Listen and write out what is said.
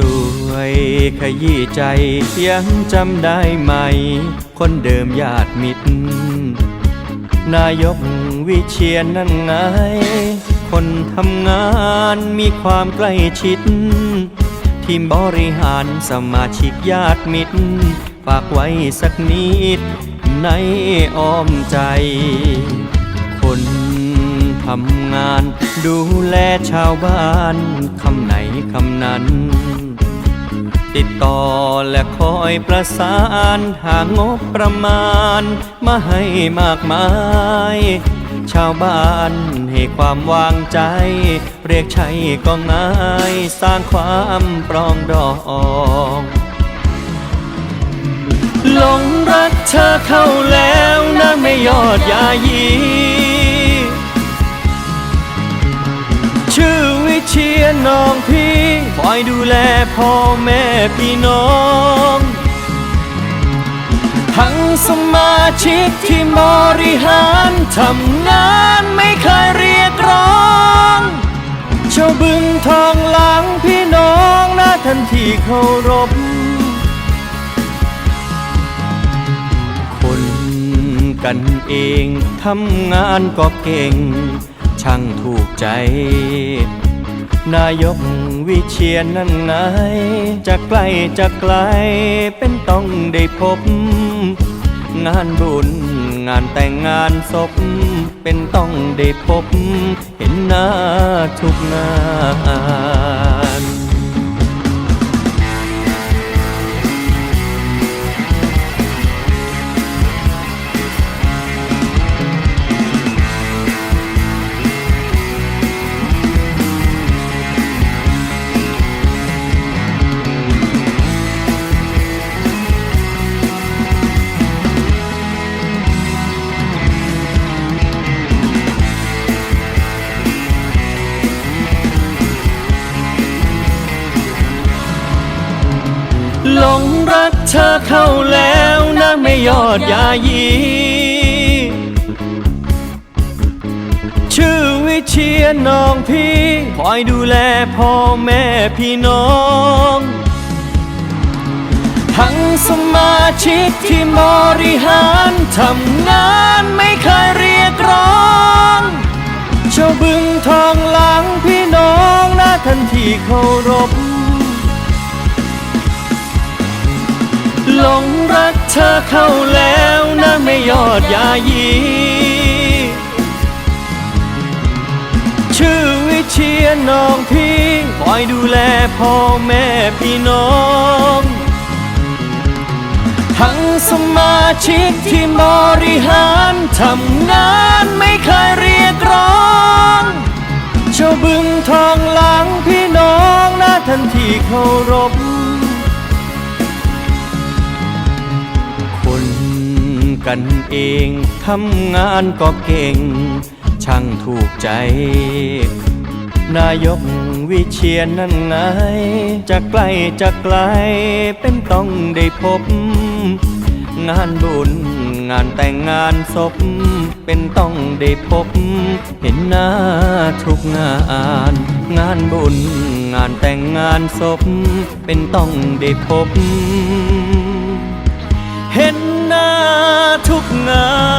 อยขยี้ใจยังจำได้ไหม คนเดิมญาติมิตร นายกวิเชียนนั่นไง คนทำงานมีความใกล้ชิด ทีมบริหารสมาชิกญาติมิตร ฝากไว้สักนิดในอ้อมใจำงาน ดูแลชาวบ้านคำไหนคำนั้น ติดต่อและคอยประสานหางบประมาณ มาให้มากมาย ชาวบ้านให้ความวางใจ เรียกใช้ก็ง่ายสร้างความปรองดองหลงรักเธอเข้าแล้วนะไม่ยอดยายี ชื่อวิเชียรน้องพี่คอยดูแลพ่อแม่พี่น้อง ทั้งสมาชิกที่บริหารทำงานไม่เคยเรียกร้องเจ้าบึงทองหลังพี่น้องนะทันทีเคารพคนกันเองทำงานก็เก่ง ช่างถูกใจ นายกวิเชียนนั่นไงจะใกล้จะไกลเป็นต้องได้พบ งานบุญงานแต่งงานศพ เป็นต้องได้พบ เห็นหน้าทุกหน้า รักเธอเข้าแล้วนะไม่ยอดยายี ชื่อวิเชียรน้องพี่คอยดูแลพ่อแม่พี่น้อง ทั้งสมาชิกที่บริหารทำงานไม่เคยเรียกร้องเจ้าบึงทองหลังพี่น้องนะทันที่เคารพ เธอเข้าแล้วนะไม่ยอดยายี ชื่อวิเชียรน้องพี่คอยดูแลพ่อแม่พี่น้อง ทั้งสมาชิกที่บริหารทำงานไม่เคยเรียกร้องเจ้าบึงทองหลังพี่น้องนะทันที่เคารพ กันเองทำงานก็เก่ง ช่างถูกใจ นายกวิเชียนนั่นไง จะใกล้จะไกลเป็นต้องได้พบ งานบุญงานแต่งงานศพ เป็นต้องได้พบ เห็นหน้าทุกงาน งานบุญงานแต่งงานศพ เป็นต้องได้พบ ทุกงา